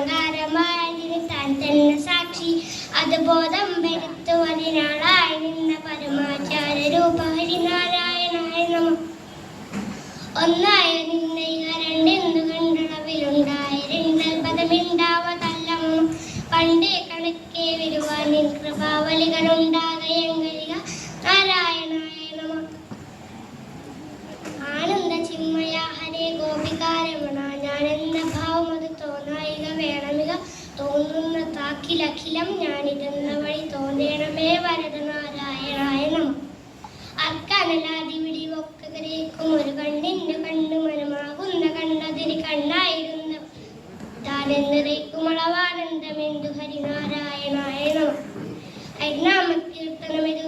സാകാരമായതിന് താൻ തന്നെ സാക്ഷി. അത് ബോധം വരുത്തുവതിനാളായി നിന്ന പരമാചാര രൂപ ഹരിനാരായണായ നമ. ഒന്നായ നിന്നയിക രണ്ടെന്തു കണ്ടളവിലുണ്ടായ രണ്ട് പദമിണ്ടാവതല്ലമോ പണ്ടേ കണക്കെ വരുവാൻ നിൻ കൃപാവലികളുണ്ടാകയെങ്കരിക നാരായണായ നമ. ആനന്ദ ചിന്മയ ഹരേ ഗോപികാരമണ. ഞാനെന്ന ഭാവം അത് തോന്നായിക വേണമിക തോന്നുന്ന താക്കിലഖിലം ഞാനിതെന്ന വഴി തോന്നേണമേ വരദനാരായണായ നമ. അർക്കനലാതി വിടിവൊക്കെ ഗ്രഹിക്കും ഒരു കണ്ണിന്റെ കണ്ണു മനമാകുന്ന കണ്ണതിന് കണ്ണായിരുന്ന അളവാനന്ദമെന്തു ഹരിനാരായണായ നമ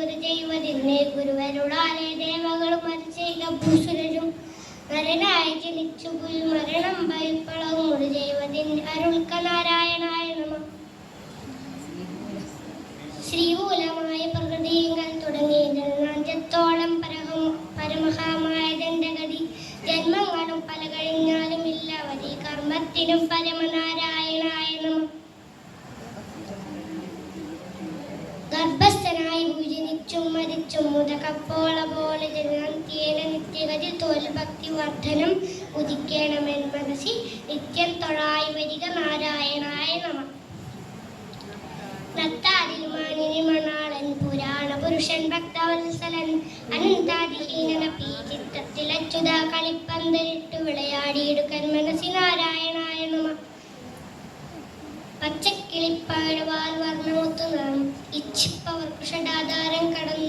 ഒരു ജൈവതിന്നെ ഗുരുവരുളാലെ ദേവകളും അരിചെയ്ക ഭൂസുരരും നരനായി ജനിച്ചു മരണം ഭയപ്പളവും ഒരു ചെയ്വതിന് അരുൾക്ക നാരായണായ നമ. ശ്രീമൂലമായ പ്രകൃതിയങ്ങൾ തുടങ്ങി ജന്മാഞ്ചത്തോളം പരഹം പരമഹാമായതെന്റെ ഗതി. ജന്മങ്ങളും പല കഴിഞ്ഞാലും ഇല്ല വരി കർമ്മത്തിനും പരമനാരായണായ നമ. ഗർഭസ്ഥനായി ഭുജനിച്ചും മരിച്ചും മുതകപ്പോള നിത്യഗതി തോൽഭക്തി വർദ്ധനം ഉദിക്കണമെൻ മനസ്സി നിത്യം തൊഴായി വരിക നാരായണായ നമ. നത്താതിൽ മാനിനി മണാളൻ പുരാണ പുരുഷൻ ഭക്തവത്സലൻ അനന്താതിഹീനന പീ ചിത്രത്തിൽ അച്യുത കളിപ്പന്തലിട്ട് വിളയാടിയെടുക്കൻ മനസ്സി നാരായണായ നമ. പച്ചക്കിളിപ്പാടുവാൽ വർണമൊത്തു നാം ഇച്ഛിപ്പവർ കടന്നു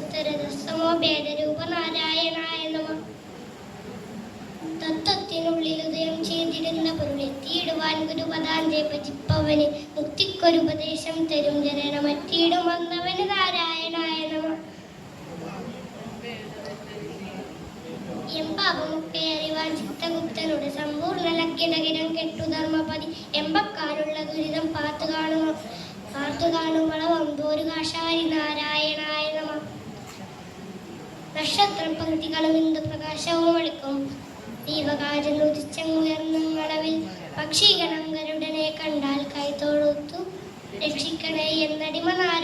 സുത്തരദസമോ ഭേദരൂപ നാരായണായ തരും ജനന മറ്റിയിടും വന്നവന് നാരായണായ സമ്പൂർണ ലഗ്നകിരം കെട്ടു ധർമ്മപതി. എമ്പക്കാലുള്ള ദുരിതം പാത്തു കാണുമോ പാത്തു കാണുമ്പോൾ തോരു കാശാരി നക്ഷത്രപംക്തികളും ഇന്ദു പ്രകാശവും അളിക്കും ദീപകാജൻ ഉദിച്ചങ്ങുയർന്നളവിൽ പക്ഷിഗണം ഗരുഡനെ കണ്ടാൽ കൈത്തോടുത്തു രക്ഷിക്കണേ എന്നടിമനാൽ